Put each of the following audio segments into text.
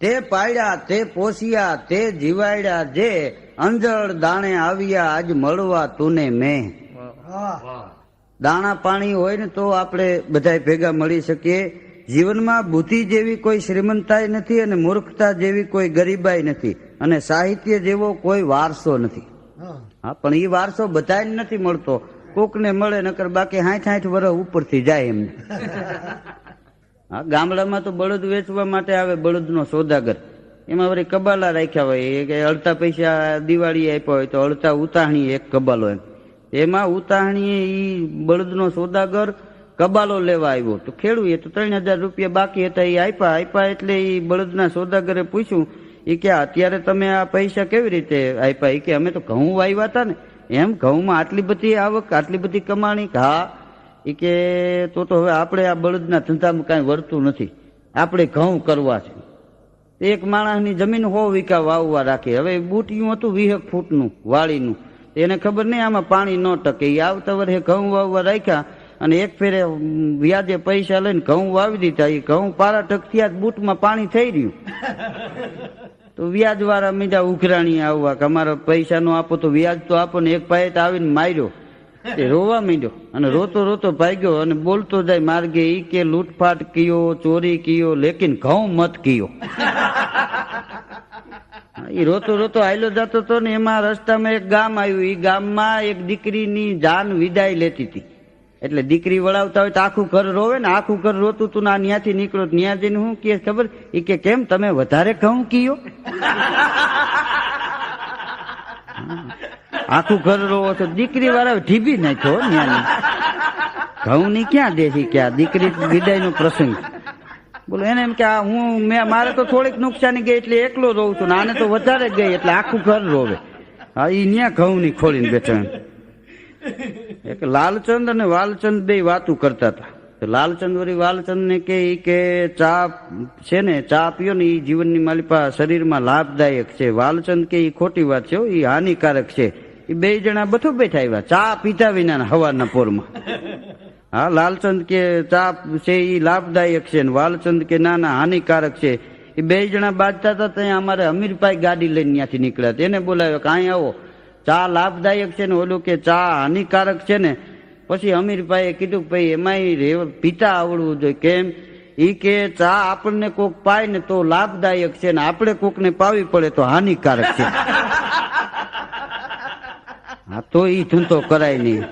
તે પાડ્યા તે પોસ્યા તે જીવાડ્યા જે અંજળ દાણે આવ્યા આજ મળવા તુને મેં. દાણા પાણી હોય ને તો આપણે બધા ભેગા મળી શકીએ. જીવનમાં બુદ્ધિ જેવી કોઈ શ્રીમંતાઈ નથી અને મૂર્ખતા જેવી કોઈ ગરીબાઈ નથી. અને સાહિત્ય જેવો કોઈ વારસો નથી. હા પણ એ વારસો બધાને નથી મળતો. કોકને મળે નકર બાકી હાઠ હાઠ વર્ષ ઉપરથી જાય એમને. હા, ગામડામાં તો બળદ વેચવા માટે આવે, બળદનો સોદાગર. એમાં વળી કબાલા રાખ્યા હોય, એ કે અડધા પૈસા દિવાળી આપ્યા હોય તો અડધા ઉતાહણી એક કબાલો એમ. એમાં ઉતાહણી ઈ બળદનો સોદાગર કબાલો લેવા આવ્યો. તો ખેડૂએ તો ત્રણ હજાર રૂપિયા બાકી હતા એ આપ્યા આપ્યા એટલે એ બળદના સોદાગરે પૂછ્યું એ કે અત્યારે તમે આ પૈસા કેવી રીતે આપ્યા? એ કે અમે તો ઘઉં વાવ્યા હતા ને. એમ ઘઉંમાં આટલી બધી આવક, આટલી બધી કમાણી, હા એ કે તો તો હવે આપણે આ બળદના ધંધામાં કાંઈ વળતું નથી. આપણે ઘઉં કરવા છે. એક માણસની જમીન હો વિકા વાવવા રાખી. હવે બુટિયું હતું વીહક ફૂટનું, વાળીનું. એને ખબર નહીં આમાં પાણી ન ટકે. એ આવતા વર્ષે ઘઉં વાવવા રાખ્યા અને એક ફેરે વ્યાજે પૈસા લઈને ઘઉં વાવી દીધા. એ ઘઉં પારા ટક બૂટમાં પાણી થઈ રહ્યું. તો વ્યાજ વાળા મીજા ઉઘરાણી આવવા કે અમારા પૈસા નો આપો તો વ્યાજ તો આપો ને એક પાયે આવીને માર્યો. તે રોવા માંડ્યો. અને રોતો રોતો ભાગ્યો અને બોલતો જાય, માર્ગે ઈ કે લૂંટફાટ કયો, ચોરી કયો, લેકિન ઘઉં મત કયો. એ રોતો રોતો આયલો જતો હતો ને એમાં રસ્તામાં એક ગામ આવ્યું. એ ગામમાં એક દીકરીની જાન વિદાય લેતી હતી. એટલે દીકરી વળાવતા હોય તો આખું ઘર રોવે ને આખું ઘર રોતું તું ના ન્યાથી નીકળો. ત્યાં જઈને હું કે, ખબર? એ કે, કેમ તમે વધારે ઘઉં કીયો? આખું ઘર રોવો છો દીકરી વાળા ઢીબી નાખ્યો ન્યાની. ઘઉં ની ક્યાં દેશી ક્યાં દીકરી વિદાય નો પ્રસંગ? બોલો, એને એમ કે આ હું, મેં, મારે તો થોડીક નુકસાની ગઈ એટલે એકલો રોવું છું આને તો વધારે ગઈ એટલે આખું ઘર રોવે. હા, ઈ ન્યા ઘઉં ની ખોલીને બેઠા એક લાલચંદ અને વાલચંદ બે વાતું કરતા હતા. લાલચંદ વળી વાલચંદ ને કે કે ચા છે ને, ચા પીઓ ને એ જીવનની માલિપા શરીરમાં લાભદાયક છે. વાલચંદ કે એ ખોટી વાત છે એ હાનિકારક છે. એ બે જણા બધું બેઠા આવ્યા. ચા પીતા વિના હવાના પોરમાં. હા, લાલચંદ કે ચા છે એ લાભદાયક છે ને વાલચંદ કે ના ના હાનિકારક છે. એ બે જણા બાજતા હતા ત્યાં અમારે અમીરભાઈ ગાડી લઈને ત્યાંથી નીકળ્યા એને બોલાવ્યો કે અહીં આવો. ચા લાભદાયક છે ને? ઓલું કે, ચા હાનિકારક છે ને? પછી અમીરભાઈએ કીધું કે, ભાઈ રેવ, પીતા આવડવું જોઈએ. કેમ? એ કે, ચા આપણને કોક પાય ને તો લાભદાયક છે ને, આપણે કોકને પાવી પડે તો હાનિકારક છે. હા, તો ઈ ધૂંધો કરાય નહીં.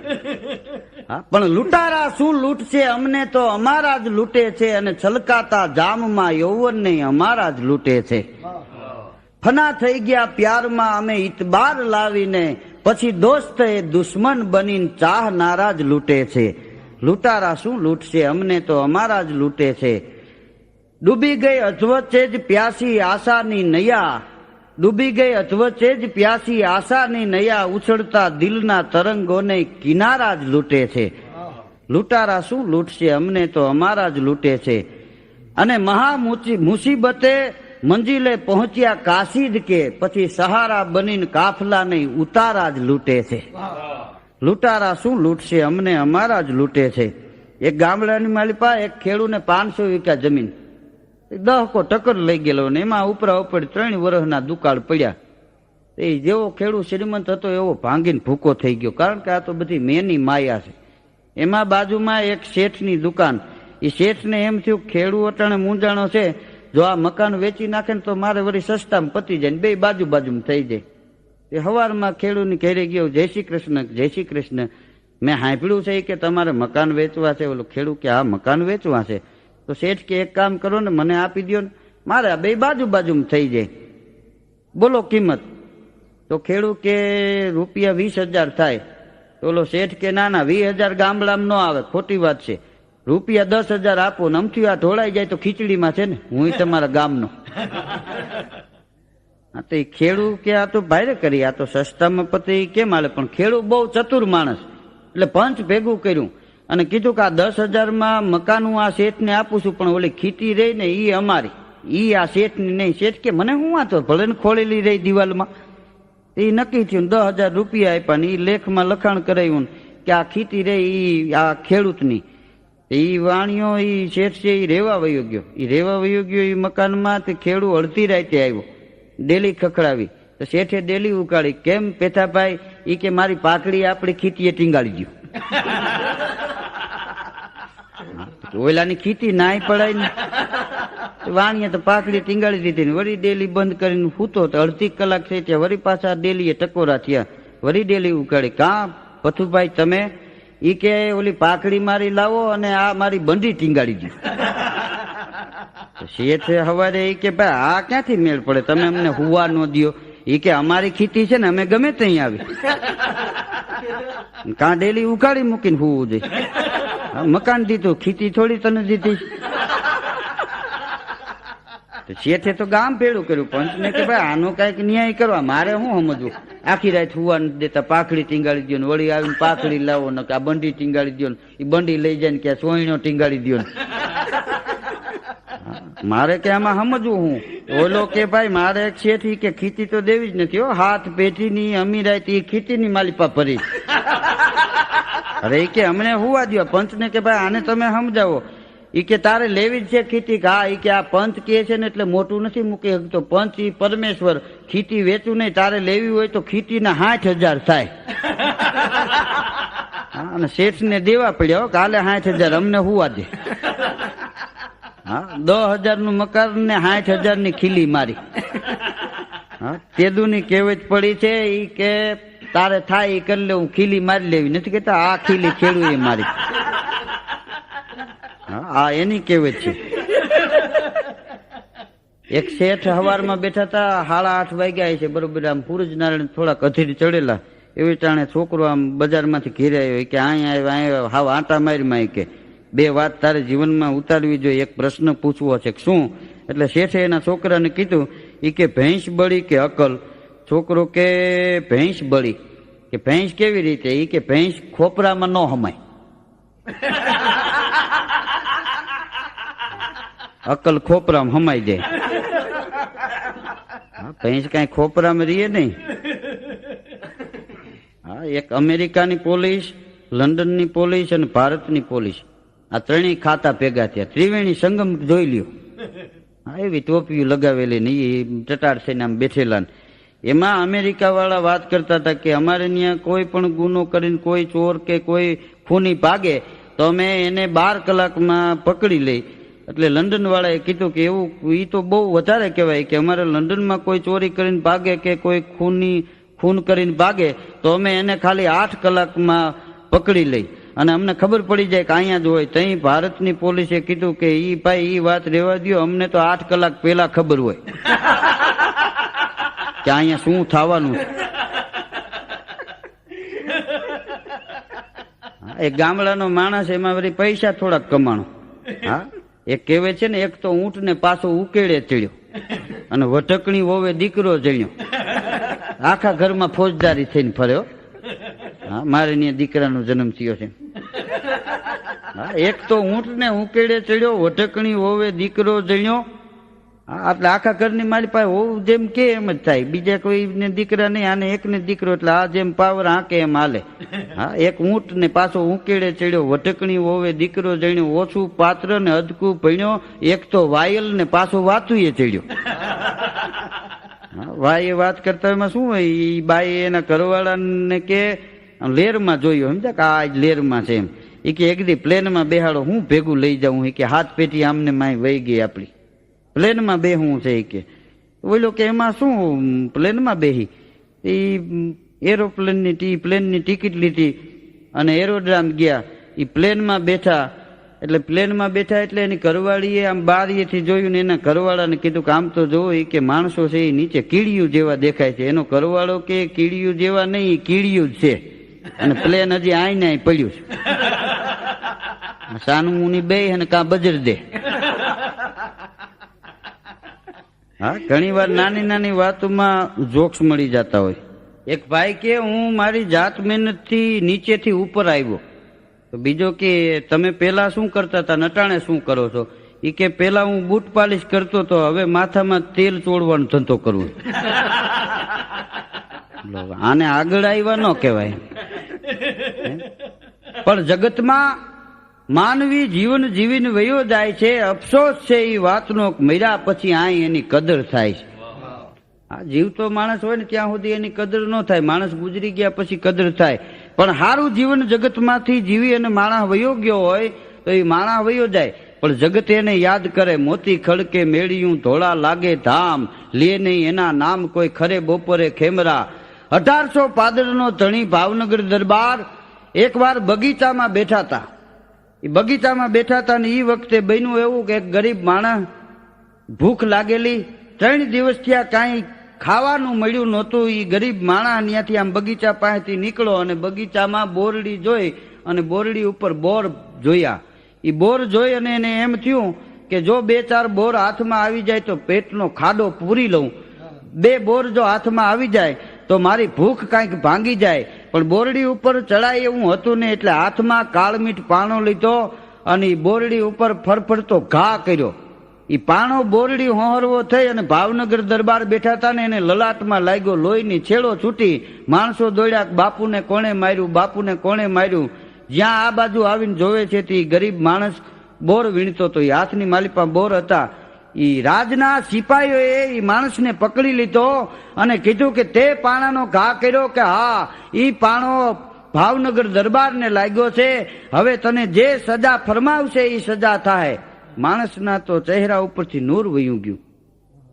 હા, પણ લૂંટારા શું લૂંટશે? અમને તો અમારા જ લૂંટે છે અને છલકાતા જામમાં યૌવન નહીં, અમારા જ લૂંટે છે. ફના થઈ ગયા પ્યારમાં અમે ઇતબાર લાવીને, પછી દોસ્ત એ દુશ્મન બનીને ચાહ નારાજ લૂંટે છે. લૂંટારા શું લૂંટશે? અમને તો અમારા જ લૂંટે છે. ડૂબી ગઈ અજવચ્ચે જ પ્યાસી આશાની નયા ડૂબી ગઈ અધવચ્ચે જ પ્યાસી આશાની નયા ઉછળતા દિલના તરંગોને કિનારા જ લૂંટે છે. લૂંટારા શું લૂંટશે? અમને તો અમારા જ લૂંટે છે. અને મહા મુસી- મુસીબતે મંજિલે પહોંચ્યા કાશી જ કે, પછી સહારા બનીને કાફલા નહીં ઉતારા જ લૂંટે છે. લૂંટારા શું લૂંટશે? અમને અમારા જ લૂંટે છે. એક ગામડાની માલિપા એક ખેડૂને પાંચસો વીઘા જમીન દહકો ટકર લઈ ગયેલો ને એમાં ઉપરા ઉપર ત્રણ વર્ષના દુકાળ પડ્યા. એ જેવો ખેડૂત શ્રીમંત હતો એવો ભાંગીને ભૂકો થઈ ગયો, કારણ કે આ તો બધી મેની માયા છે. એમાં બાજુમાં એક શેઠની દુકાન. એ શેઠને એમ થયું, ખેડૂત અટાણે મૂંઝાણો છે. જો આ મકાન વેચી નાખે ને તો મારે વળી સસ્તામાં પતી જાય ને બે બાજુ બાજુમાં થઈ જાય. એ હવારમાં ખેડૂતની ઘેરે ગયો, જય શ્રી કૃષ્ણ, જય શ્રી કૃષ્ણ. મેં સાંભળ્યું છે કે, તમારે મકાન વેચવા છે. ઓલો, ખેડૂત કે આ મકાન વેચવા છે? તો શેઠ કે એક કામ કરો ને મને આપી દો ને. મારે બે બાજુ બાજુમાં થઈ જાય. બોલો કિંમત. તો ખેડૂત કે રૂપિયા વીસ હજાર થાય. તો ઓલો શેઠ કે ના ના, વીસ હજાર ગામડામાં ન આવે. ખોટી વાત છે. રૂપિયા દસ હજાર આપો ને અમથી આ ઢોળાઈ જાય તો ખીચડીમાં છે ને. હું તમારા ગામનો. હા, તો એ ખેડૂ કે આ તો ભારે કરી, આ તો સસ્તામાં પતિ કેમ આલે? પણ ખેડૂત બહુ ચતુર માણસ. એટલે પંચ ભેગું કર્યું. અને કીધું કે આ દસ હજારમાં મકાન હું આ શેઠને આપું છું, પણ ઓલી ખીતી રહી ને એ અમારી. ઈ આ શેઠની નહીં. શેઠ કે, મને હું વાંચો ભલે ને ખોળેલી રહી દિવાલમાં. એ નક્કી થયું, દસ હજાર રૂપિયા આપ્યા ને એ લેખમાં લખાણ કરાયું કે આ ખીતી રહી ઈ આ ખેડૂતની. એ વાણિયો એ શેઠ છે એ રેવા વયો ગયો. એ રેવા વયો ગયો એ મકાનમાં, તે ખેડૂ અડધી રાતે આવ્યો, ડેલી ખખડાવી. તો શેઠે ડેલી ઉકાળી, કેમ પેથાભાઈ? એ કે, મારી પાકડી આપણી ખીતીએ ટીંગાળી ગયું. ઓલાની ખીતી નાય પડાય ને. વાણીએ તો પાકડી ટીંગાળી દીધી ને વળી ડેલી બંધ કરીને સૂતો તો અડધી કલાક થઈ ત્યાં વળી પાછા ડેલીએ ટકોરા થયા. વળી ડેલી ઉકાળી કા પથુભાઈ તમે? ઈ કે ઓલી પાકડી મારી લાવો અને આ મારી બંડી ટીંગાડી દી. તો શેઠે હવારે ઈ કે, ભાઈ, આ ક્યાંથી મેળ પડે? તમે અમને હુવા ન દ્યો. ઈ કે અમારી ખીતી છે ને અમે ગમે ત્યાં આવી કાં ડેલી ઉકાળી મૂકીને હોવું જોઈએ. મકાન દીધું ખીતી થોડી તને દીધી. શેઠે તો ગામ ભેળું કર્યું પંચને કે ભાઈ, આનો કાંઈક ન્યાય કરવા, મારે શું સમજવું? આખી રાત હુવા દેતા, પાખડી ટીંગાડી દો ને, વળી આવીને પાખડી લાવો ને આ બંડી ટીંગાડી દો ને એ બંડી લઈ જાય ને, કે સોયણો ટીંગાડી દો મારે કે આમાં સમજવું હું? ઓલો કે ભાઈ, મારે શેઠ કે ખીતી તો દેવી જ નથી હો. હાથ, પેઢીની અમીરાયતી એ ખીતીની માલિપા ભરી. અરે કે અમને હુવા પંચ પંચને કે ભાઈ, આને તમે સમજાવો. ઈ કે તારે લેવી જ છે ખીતી કે હા, ઈ કે આ પંચ કે છે ને એટલે મોટું નથી મૂકી. શકતો પંચ ઈ પરમેશ્વર. ખીતી વેચું નહીં, તારે લેવી હોય તો ખીતીના સાઠ હજાર થાય. અને શેઠને દેવા પડ્યા કાલે સાઠ હજાર. અમને હુવા દે હા દસ હજારનું મકાન ને સાઠ હજારની ખીલી મારી. હા, તેદુની કેવત પડી છે એ કે તારે થાય એ કરી લે, હું ખીલી મારી લેવી. નથી કેતા આ ખીલી ખેડું એ મારી આ એની કેવત છે. એક શેઠ હવારમાં બેઠા હતા, સાડા આઠ વાગ્યા છે, બરોબર, આમ નારાયણ થોડાક અધીર ચડેલા. એવી ટાણે છોકરો આમ બજારમાંથી ઘેરે આવ્યો કે અહીંયા આવ્યો અહીંયા હાવ આંટા મારીમાં કે. બે વાત તારે જીવનમાં ઉતારવી જોઈએ. એક પ્રશ્ન પૂછવો છે કે શું? એટલે શેઠે એના છોકરાને કીધું એ કે ભેંસ બળી કે અકલ? છોકરો કે ભેંસ બળી. કે ભેંસ કેવી રીતે? એ કે ભેંસ ખોપરામાં ન હમાય. અકલ ખોપરામાં હમાઈ જાય ભેંસ કાંઈ ખોપરામાં રહીએ નહીં. હા એક અમેરિકાની પોલીસ લંડનની પોલીસ અને ભારતની પોલીસ. આ ત્રણેય ખાતા ભેગા થયા. ત્રિવેણી સંગમ જોઈ લ્યો. એવી ટોપીઓ લગાવેલી ને એ ટટાર થઈને આમ બેઠેલા એમાં અમેરિકા વાળા વાત કરતા હતા કે અમારે ત્યાં કોઈ પણ ગુનો કરીને કોઈ ચોર કે કોઈ ખૂની ભાગે તો અમે એને બાર કલાકમાં પકડી લઈ. એટલે લંડન વાળાએ કીધું કે એવું એ તો બહુ વધારે કહેવાય કે અમારે લંડનમાં કોઈ ચોરી કરીને ભાગે કે કોઈ ખૂની ખૂન કરીને ભાગે તો અમે એને ખાલી આઠ કલાકમાં પકડી લઈ. અને અમને ખબર પડી જાય કે અહીંયા જ હોય. ત્યાં ભારતની પોલીસે કીધું કે એ ભાઈ એ વાત રેવા દ્યો. અમને તો આઠ કલાક પહેલા ખબર હોય. કે અહીંયા શું થવાનું છે? એક ગામડાનો માણસ એમાં વળી પૈસા થોડાક કમાણો. હા એ કહેવે છે ને એક તો ઊંટ ને પાછો ઉકેડે ચડ્યો. અને વટકણી વોવે દીકરો જણ્યો. આખા ઘરમાં ફોજદારી થઈને ફર્યો. હા મારે દીકરાનો જન્મ થયો છે. એક તો ઊંટ ને ઉકેડે ચડ્યો વટકણી હોવે દીકરો જણ્યો. આટલે આખા ઘરની મારી પાસે હોવું જેમ કે એમ જ થાય. બીજા કોઈને દીકરા નહીં, આને એકને દીકરો, એટલે આ જેમ પાવર આંકે એમ હાલે? હા, એક ઊંટ ને પાછો ઉકેડે ચડ્યો વટકણી હોવે દીકરો જણ્યો, ઓછું પાત્ર ને અદકું ભણ્યો, એક તો વાયલ ને પાછો વાતુએ ચડ્યો. ભાઈ એ વાત કરતા એમાં શું હોય? એ બાઈ એના ઘરવાળાને કે, લેરમાં જોયું, સમજ્યા કે આ લેરમાં છે એમ. એ કે એકદી પ્લેનમાં બેહાડો, હું ભેગું લઈ જાઉં કે હાથ પેટી આમને માય વહી ગઈ આપણી પ્લેનમાં બેહું છે કે. ઓલો કે એમાં શું, પ્લેનમાં બેહી? એ એરોપ્લેનની ટી પ્લેનની ટિકિટ લીધી અને એરોડ્રામ ગયા. એ પ્લેનમાં બેઠા, એટલે પ્લેનમાં બેઠા એટલે એની ઘરવાળીએ આમ બારીએથી જોયું ને એના ઘરવાળાને કીધું કે આમ તો જોવો એ કે માણસો છે એ નીચે કીડિયું જેવા દેખાય છે. એનો ઘરવાળો કે કીડિયું જેવા નહીં એ કીડિયું જ છે. અને પ્લેન હજી આઈને ને પડ્યું છે. સાનું મુની બે અને કા બજર દે. હા, ઘણી વાર નાની નાની વાતોમાં જોક્સ મળી જતા હોય. એક ભાઈ કે, હું મારી જાત મહેનતથી નીચેથી ઉપર આવ્યો. તો બીજો કે, તમે પેલા શું કરતા હતા? નટાણે શું કરો છો? એ કે પેલા હું બૂટ પાલિશ કરતો તો હવે માથામાં તેલ ચોડવાનો ધંધો કરવો આને આગળ આવ્યા ન કહેવાય. પણ જગતમાં માનવી જીવન જીવીને વયો જાય છે, અફસોસ છે એ વાતનો મર્યા પછી આય એની કદર થાય છે. આ જીવતો માણસ હોય ને ત્યાં સુધી એની કદર ન થાય. માણસ ગુજરી ગયા પછી કદર થાય. પણ સારું જીવન જગતમાંથી જીવી અને માણસ વયો ગયો હોય તો એ માણસ વયો જાય. પણ જગત એને યાદ કરે, મોતી ખડકે મેળ્યું, ધોળા લાગે ધામ. લે નહીં એના નામ કોઈ ખરે બપોરે ખેમરા. અઢારસો પાદરનો ધણી ભાવનગર દરબાર એકવાર બગીચામાં બેઠા હતા એ બગીચામાં બેઠા હતા ને એ વખતે બન્યું એવું કે ગરીબ માણસ ભૂખ લાગેલી, ત્રણ દિવસ ત્યાં કાંઈ ખાવાનું મળ્યું નહોતું. એ ગરીબ માણસ ત્યાંથી આમ બગીચા પાસેથી નીકળો અને બગીચામાં બોરડી જોઈ અને બોરડી ઉપર બોર જોયા. એ બોર જોઈ અને એને એમ થયું કે જો બે ચાર બોર હાથમાં આવી જાય તો પેટનો ખાડો પૂરી લઉં. બે બોર જો હાથમાં આવી જાય તો મારી ભૂખ કાંઈક ભાંગી જાય. પણ બોરડી ઉપર ચડાય એવું હતું ને એટલે હાથમાં કાળમીઠ પાણો લીધો અને એ બોરડી ઉપર ફરફરતો ઘા કર્યો. એ પાણો બોરડી હોહરવો થઈ અને ભાવનગર દરબાર બેઠા હતા ને એને લલાટમાં લાગ્યો, લોહીની છેડો છૂટી, માણસો દોડ્યા બાપુને કોણે માર્યું, બાપુને કોણે માર્યું? જ્યાં આ બાજુ આવીને જોવે છે તે ગરીબ માણસ બોર વીણતો હતો એ હાથની માલિપા બોર હતા. ઈ રાજના સિપાહીઓએ ઈ માણસને પકડી લીધો અને કીધું કે તે પાણાનો ઘા કર્યો કે હા, ઈ પાણો ભાવનગર દરબારને લાગ્યો છે. હવે તને જે સજા ફરમાવશે એ સજા થાય. માણસના તો ચહેરા ઉપરથી નૂર વયું ગયું.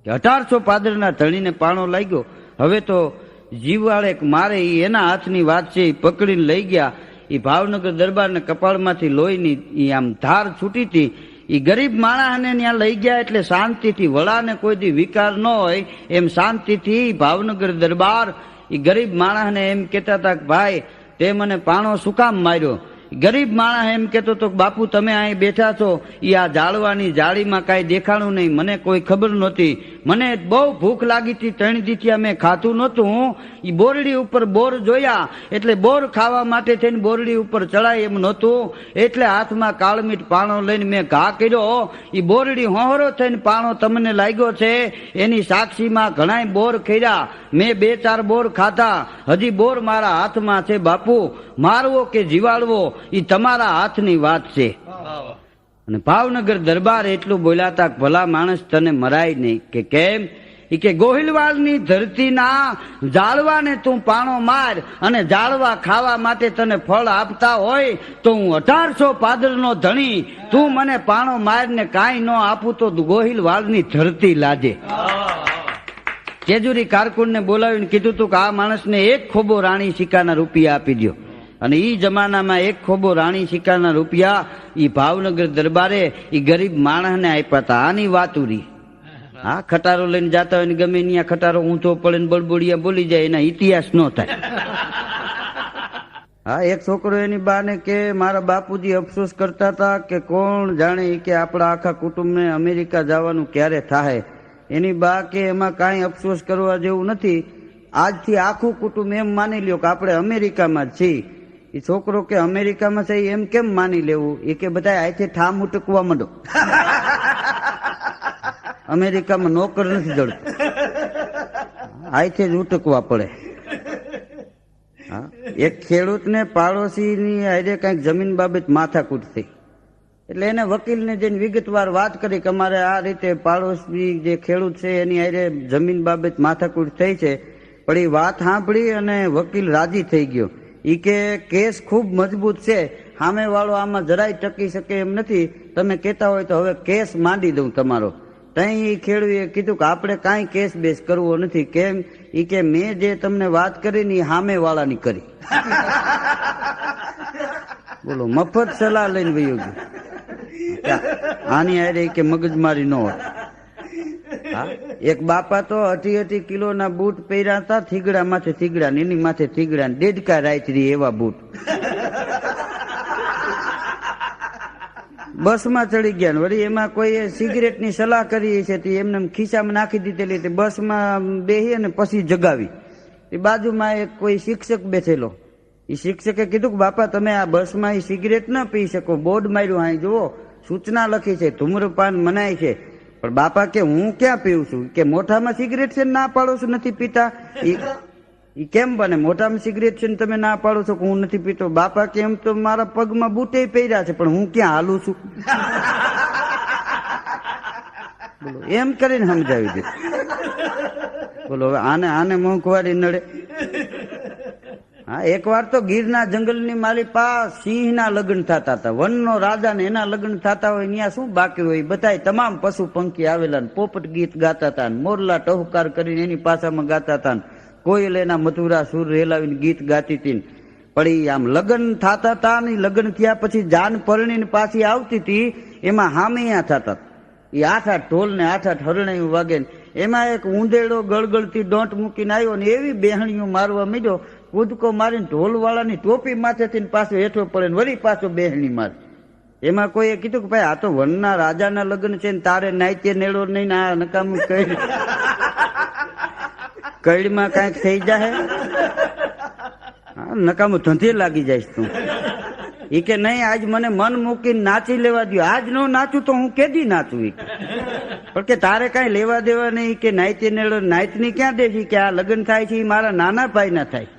કે અઢારસો પાદરના ધણીને પાણો લાગ્યો. હવે તો જીવાળેક મારે ઈ એના હાથની વાત છે એ પકડીને લઈ ગયા. એ ભાવનગર દરબારને કપાળમાંથી લોહીની આમ ધાર છૂટી હતી. એ ગરીબ માણસને ત્યાં લઈ ગયા એટલે શાંતિથી વડાને કોઈ દી વિકાર ન હોય, એમ શાંતિથી ભાવનગર દરબાર એ ગરીબ માણસને એમ કહેતા હતા કે ભાઈ, તે મને પાણો શું કામ માર્યો? ગરીબ માણસ એમ કહેતો હતો કે બાપુ, તમે અહીં બેઠા છો એ આ જાળવાની જાળીમાં કાંઈ દેખાણું નહીં, મને કોઈ ખબર નહોતી. મને બહુ ભૂખ લાગી હતી, ત્રણ દીથી મેં ખાતું નહોતું. એ બોરડી ઉપર બોર જોયા, એટલે બોર ખાવા માટે થઈને બોરડી ઉપર ચડાય એમ નહોતું. એટલે હાથમાં કાળમીઠ પાણો લઈને મેં ઘા કર્યો. એ બોરડી હોહરો થઈને પાણો તમને લાગ્યો છે. એની સાક્ષીમાં ઘણાય બોર કર્યા. મેં બે ચાર બોર ખાધા. હજી બોર મારા હાથમાં છે બાપુ. મારવો કે જીવાડવો એ તમારા હાથની વાત છે. અને ભાવનગર દરબાર એટલું બોલાતા ભલા માણસ તને મરાય નહીં. કે કેમ? એ કે ગોહિલવાડની ધરતીના જાળવાને તું પાણો માર અને જાળવા ખાવા માટે તને ફળ આપતા હોય તો હું અઢારસો પાદરનો ધણી. તું મને પાણો મારને કાંઈ ન આપું તો ગોહિલવાડની ધરતી લાજે. જેજુરી કારકુનને બોલાવીને કીધું તું કે આ માણસને એક ખોબો રાણી સિક્કાના રૂપિયા આપી દો અને એ જમાનામાં એક ખોબો રાણી સિક્કાના રૂપિયા એ ભાવનગર દરબારે એ ગરીબ માણસને આપ્યા હતા. આની વાતુરી હા ખટારો લઈને જાતા હોય ને ગમે ત્યાં ખટારો ઊંચો પડે ને બળબોડિયા બોલી જાય એના ઇતિહાસ ન થાય. હા એક છોકરો એની બાને કે મારા બાપુજી અફસોસ કરતા હતા કે કોણ જાણે કે આપણા આખા કુટુંબને અમેરિકા જવાનું ક્યારે થાય એની બા કે એમાં કાંઈ અફસોસ કરવા જેવું નથી. આજથી આખું કુટુંબ એમ માની લ્યો કે આપણે અમેરિકામાં જ છીએ. એ છોકરો કે અમેરિકામાં છે એમ કેમ માની લેવું? એ કે બધા અહીંથી ઠામ ઉટકવા માંડો. અમેરિકામાં નોકર નથી જડતો. અહીંથી જ ઉટકવા પડે. એક ખેડૂતને પાડોશીની હારે કંઈક જમીન બાબત માથાકૂટ થઈ એટલે એને વકીલને જઈને વિગતવાર વાત કરી કે અમારે આ રીતે પાડોશી જે ખેડૂત છે, એની હારે જમીન બાબત માથાકૂટ થઈ છે. પણ એ વાત સાંભળી અને વકીલ રાજી થઈ ગયો. ઈ કે કેસ ખૂબ મજબૂત છે. સામે વાળો આમાં જરાય ટકી શકે એમ નથી. તમે કહેતા હોય તો હવે કેસ માંડી દઉં તમારો. ત્યાં એ ખેડૂએ કીધું કે આપણે કાંઈ કેસ બેસ કરવો નથી. કેમ? ઈ કે મેં જે તમને વાત કરી ને એ સામે વાળાની કરી. બોલો મફત સલાહ લઈને વયું ગયું. આની હારે કે મગજમારી ન હોય. એક બાપા તો અઢી અઢી કિલોના બૂટ પહેર્યા હતા, થીગડા માથે થીગડા એની માથે થીગડા દેડકા રાયચરી એવા બૂટ. બસમાં ચડી ગયા વળી એમાં કોઈ સિગરેટની સલાહ કરી છે તે એમને એમ ખિસ્સામાં નાખી દીધેલી તે બસમાં બેસી અને પછી જગાવી. એ બાજુમાં એક કોઈ શિક્ષક બેઠેલો. એ શિક્ષકે કીધું કે, બાપા, તમે આ બસમાં એ સિગરેટ ન પી શકો, બોર્ડ માર્યું, અહીં જુઓ, સૂચના લખી છે, ધૂમ્રપાન મનાય છે પણ બાપા કે હું ક્યાં પીવું છું? કે મોઢામાં સિગરેટ છે ને પાડો છું? નથી પીતા? એ કેમ બને? મોટામાં સિગરેટ છે ને તમે ના પાડો છો હું નથી પીતો? બાપા કે એમ તો મારા પગમાં બૂટે પહેર્યા છે, પણ હું ક્યાં હાલું છું? બોલો, એમ કરીને સમજાવી દે. બોલો, હવે આને આને મોંઘવારી નડે. હા, એકવાર તો ગીરના જંગલની મારી પા સિંહના લગ્ન થતા હતા. વનનો રાજા ને એના લગ્ન થતા હોય ત્યાં શું બાકી હોય? બધાય તમામ પશુ પંખી આવેલા પોપટ ગીત ગાતા હતા મોરલા ટહુકાર કરીને એની પાસામાં ગાતા હતા કોયલ એના મથુરા સુર રેલાવીને ગીત ગાતી હતી પણ એ આમ લગ્ન થતા હતા ને લગ્ન થયા પછી જાન પરણીને પાછી આવતી હતી, એમાં હામિયા થતા એ આઠ આઠ ઢોલ ને આઠ આઠ હરણાયું વાગે એમાં એક ઊંધેડો ગળગળતી ડોંટ મૂકીને આવ્યો ને એવી બેહણીઓ મારવા મીડ્યો કૂદકો મારીને ઢોલવાળાની ટોપી માથેથી પાછો હેઠો પડે ને વળી પાછો બેહણી મારે. એમાં કોઈએ કીધું કે ભાઈ આ તો વનના રાજાના લગ્ન છે ને તારે નાઈતે નેડો નહીં ને આ નકામું કઈ કઈડમાં કાંઈક થઈ જાય નકામું ધંધે લાગી જાય તું. ઈ કે નહીં આજ મને મન મૂકીને નાચી લેવા દો આજ નો નાચું તો હું કેદી નાચું ઈ. કે. પણ કે તારે કાંઈ લેવા દેવા નહીં કે નાયતી નેડો નાયતની ક્યાં દે છે કે આ લગ્ન થાય છે એ મારા નાના ભાઈ ના થાય.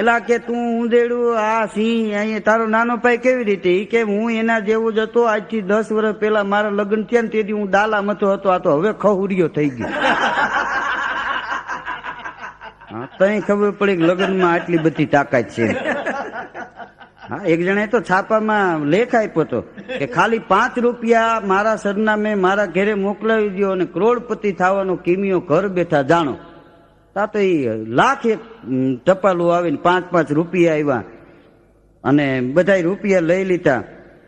એલા કે તું ઊંધેડું આ સિંહ, અહીંયા તારો નાનો ભાઈ કેવી રીતે? એ કે હું એના જેવો જ હતો, આજથી દસ વર્ષ પહેલા મારા લગ્ન થયા ને તેથી હું દાલા મથો હતો, આ તો હવે ખહુરિયો થઈ ગયો. તઈ ખબર પડી લગ્નમાં આટલી બધી તાકાત છે. હા, એક જણાએ તો છાપામાં લેખ આપ્યો હતો કે ખાલી પાંચ રૂપિયા મારા સરનામે મારા ઘરે મોકલાવી દો અને કરોડપતિ થવાનો કિમિયો ઘર બેઠા જાણો. તા તો એ લાખ એક ટપાલું આવીને પાંચ પાંચ રૂપિયા આવ્યા અને બધા રૂપિયા લઈ લીધા.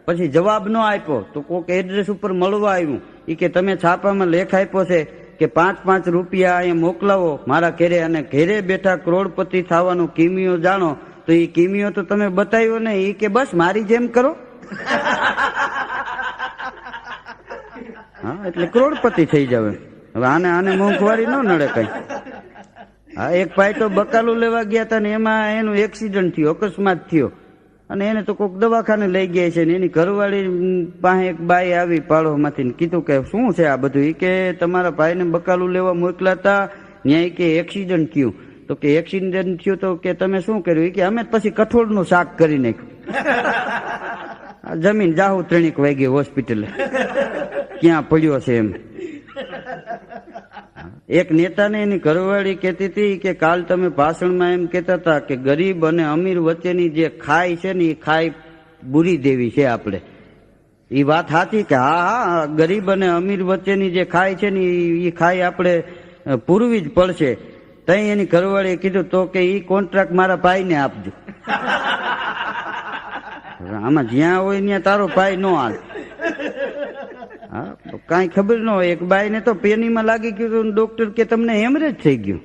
પછી જવાબ ન આપ્યો તો કોઈક એડ્રેસ ઉપર મળવા આવ્યું. એ કે તમે છાપામાં લેખ આપ્યો છે કે પાંચ પાંચ રૂપિયા અહીંયા મોકલાવો. મારા ઘરે અને ઘરે બેઠા કરોડપતિ થવાનો કિમિયો જાણો. તો એ કિમિયો તો તમે બતાવ્યો ને એ કે બસ મારી જેમ કરો. હા, એટલે કરોડપતિ થઈ જાવ હવે આને આને મોંઘવારી ન નડે કઈ. હા, એક ભાઈ તો બકાલું લેવા ગયા હતા ને એમાં એનું એક્સિડન્ટ થયો, અકસ્માત થયો. અને એને તો કોઈક દવાખાને લઈ ગયા છે ને એની ઘરવાળી પાસે એક બાઈ આવી પાડોમાંથી કીધું કે શું છે આ બધું? એ કે તમારા ભાઈને બકાલું લેવા મોકલાતા ત્યાં કે એક્સિડન્ટ થયું. તો કે એક્સિડન્ટ થયું તો કે તમે શું કર્યું? કે અમે પછી કઠોળનું શાક કરી નાખ્યું. જમીન જાહુ ત્રણેક વાગે હોસ્પિટલે. ક્યાં પડ્યો છે એમ. એક નેતાને એની ઘરવાળી કહેતી હતી કે કાલ તમે ભાષણમાં એમ કહેતા હતા કે ગરીબ અને અમીર વચ્ચેની જે ખાઈ છે ને એ ખાઈ બુરી દેવી છે આપણે. એ વાત સાચી કે હા હા, ગરીબ અને અમીર વચ્ચેની જે ખાઈ છે ને એ ખાઈ આપણે પૂરવી જ પડશે. તઈ એની ઘરવાળીએ કીધું, તો કે એ કોન્ટ્રાક્ટ મારા ભાઈને આપજો. આમાં જ્યાં હોય ત્યાં તારો ભાઈ નો હાલ. હા કાંઈ ખબર ન હોય. એક બાઈને તો પેનીમાં લાગી ગયું ડોક્ટર કે તમને હેમરેજ થઈ ગયું.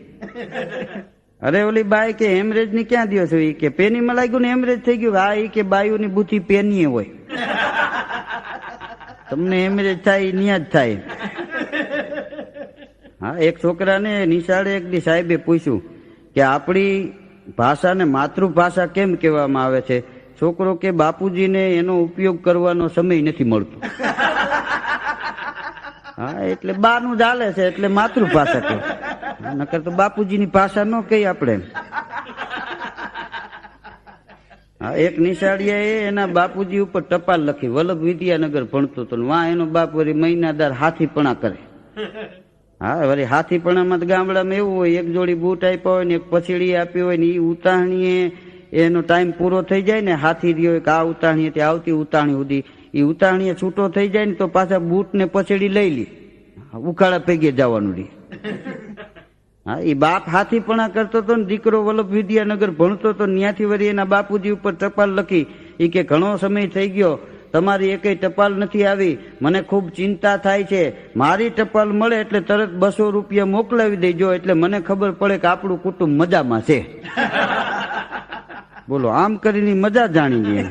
અરે ઓલી બાઈ કે હેમરેજની ક્યાં દિવસ હોય? કે કે પેનીમાં લાગ્યું ને હેમરેજ થઈ ગયું. હા એ કે બાયુની બુથી પેની હોય. તમને હેમરેજ થાય ન્યા જ થાય. હા, એક છોકરાને નિશાળે એક દી સાહેબે પૂછ્યું કે આપણી ભાષાને માતૃભાષા કેમ કહેવામાં આવે છે? છોકરો કે બાપુજીને એનો ઉપયોગ કરવાનો સમય નથી મળતો. હા, એટલે બાનું ચાલે છે, એટલે માતૃભાષા કહે. નકર તો બાપુજીની ભાષા ન કહી આપણે. હા, એક નિશાળીએ એના બાપુજી ઉપર ટપાલ લખી, વલ્લભ વિદ્યાનગર ભણતો હતો વાં એનો બાપ વળી મહિનાદાર હાથીપણા કરે. હા, વળી હાથીપણામાં ગામડામાં એવું હોય, એક જોડી બૂટ આપ્યા હોય ને એક પછીડી આપી હોય ને એ ઉતાણીએ, એનો ટાઈમ પૂરો થઈ જાય ને હાથી રહ્યો કે આ ઉતાણીએ તે આવતી ઉતાણી સુધી. એ ઉતાણીએ છૂટો થઈ જાય ને તો પાછા બૂટ ને પછીડી લઈ લી. ઉકાળા પૈકી જવાનું રહી. હા એ બાપ હાથીપણા કરતો હતો ને દીકરો વલ્લભ વિદ્યાનગર ભણતો હતો ત્યાંથી વળી એના બાપુજી ઉપર ટપાલ લખી. એ કે ઘણો સમય થઈ ગયો તમારી એકેય ટપાલ નથી આવી. મને ખૂબ ચિંતા થાય છે. મારી ટપાલ મળે એટલે તરત બસો રૂપિયા મોકલાવી દેજો એટલે મને ખબર પડે કે આપણું કુટુંબ મજામાં છે. બોલો, આમ કરીને મજા જાણી લઈએ